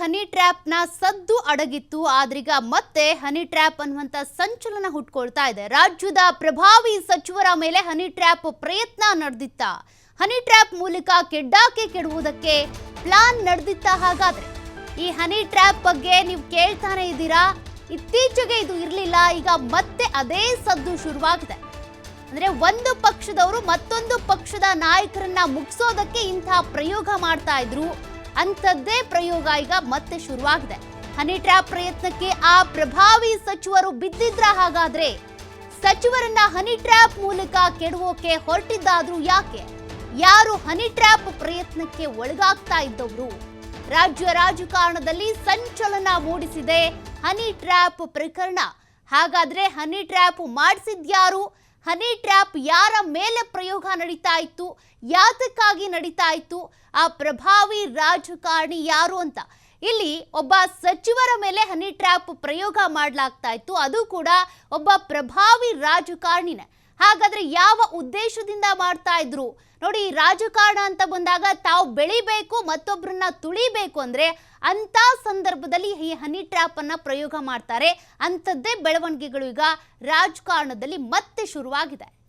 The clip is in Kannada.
ಹನಿ ಟ್ರ್ಯಾಪ್ನ ಸದ್ದು ಅಡಗಿತ್ತು. ಆದ್ರೀಗ ಮತ್ತೆ ಹನಿ ಟ್ರ್ಯಾಪ್ ಅನ್ನುವಂತ ಸಂಚಲನ ಹುಟ್ಕೊಳ್ತಾ ಇದೆ. ರಾಜ್ಯದ ಪ್ರಭಾವಿ ಸಚಿವರ ಮೇಲೆ ಹನಿ ಟ್ರ್ಯಾಪ್ ಪ್ರಯತ್ನ ನಡೆದಿತ್ತ? ಹನಿ ಟ್ರ್ಯಾಪ್ ಮೂಲಕ ಕೆಡ್ಡಾಕೆ ಕೆಡುವುದಕ್ಕೆ ಪ್ಲಾನ್ ನಡೆದಿತ್ತ ಹಾಗಾದ್ರೆ? ಈ ಹನಿ ಟ್ರ್ಯಾಪ್ ಬಗ್ಗೆ ನೀವು ಕೇಳ್ತಾನೆ ಇದ್ದೀರಾ? ಇತ್ತೀಚೆಗೆ ಇದು ಇರಲಿಲ್ಲ. ಈಗ ಮತ್ತೆ ಅದೇ ಸದ್ದು ಶುರುವಾಗಿದೆ. ಅಂದ್ರೆ ಒಂದು ಪಕ್ಷದವರು ಮತ್ತೊಂದು ಪಕ್ಷದ ನಾಯಕರನ್ನ ಮುಗಿಸೋದಕ್ಕೆ ಇಂತಹ ಪ್ರಯೋಗ ಮಾಡ್ತಾ ಇದ್ರು. ಅಂಥದ್ದೇ ಪ್ರಯೋಗ ಈಗ ಮತ್ತೆ ಶುರುವಾಗಿದೆ. ಹನಿ ಟ್ರ್ಯಾಪ್ ಪ್ರಯತ್ನಕ್ಕೆ ಆ ಪ್ರಭಾವಿ ಸಚಿವರು ಬಿದ್ದಿದ್ರ ಹಾಗಾದ್ರೆ ಸಚಿವರನ್ನ ಹನಿ ಟ್ರ್ಯಾಪ್ ಮೂಲಕ ಕೆಡುವೋಕೆ ಹೊರಟಿದ್ದಾದ್ರೂ ಯಾಕೆ? ಯಾರು ಹನಿ ಟ್ರ್ಯಾಪ್ ಪ್ರಯತ್ನಕ್ಕೆ ಒಳಗಾಗ್ತಾ ಇದ್ದವರು? ರಾಜ್ಯ ರಾಜಕಾರಣದಲ್ಲಿ ಸಂಚಲನ ಮೂಡಿಸಿದೆ ಹನಿ ಟ್ರ್ಯಾಪ್ ಪ್ರಕರಣ. ಹಾಗಾದ್ರೆ ಹನಿ ಟ್ರ್ಯಾಪ್ ಮಾಡಿಸಿದ್ಯಾರು? ಹನಿ ಟ್ರ್ಯಾಪ್ ಯಾರ ಮೇಲೆ ಪ್ರಯೋಗ ನಡೀತಾ ಇತ್ತು ಯಾತಕ್ಕಾಗಿ ನಡೀತಾ ಇತ್ತು ಆ ಪ್ರಭಾವಿ ರಾಜಕಾರಣಿ ಯಾರು ಅಂತ? ಇಲ್ಲಿ ಒಬ್ಬ ಸಚಿವರ ಮೇಲೆ ಹನಿ ಟ್ರ್ಯಾಪ್ ಪ್ರಯೋಗ ಮಾಡಲಾಗ್ತಾ ಇತ್ತು ಅದು ಕೂಡ ಒಬ್ಬ ಪ್ರಭಾವಿ ರಾಜಕಾರಣಿನೇ. ಹಾಗಾದ್ರೆ ಯಾವ ಉದ್ದೇಶದಿಂದ ಮಾಡ್ತಾ ಇದ್ರು ನೋಡಿ, ರಾಜಕಾರಣ ಅಂತ ಬಂದಾಗ ತಾವು ಬೆಳಿಬೇಕು ಮತ್ತೊಬ್ಬರನ್ನ ತುಳಿಬೇಕು ಅಂದ್ರೆ ಅಂತ ಸಂದರ್ಭದಲ್ಲಿ ಈ ಹನಿ ಟ್ರ್ಯಾಪ್ ಅನ್ನ ಪ್ರಯೋಗ ಮಾಡ್ತಾರೆ. ಅಂಥದ್ದೇ ಬೆಳವಣಿಗೆಗಳು ಈಗ ರಾಜಕಾರಣದಲ್ಲಿ ಮತ್ತೆ ಶುರುವಾಗಿದೆ.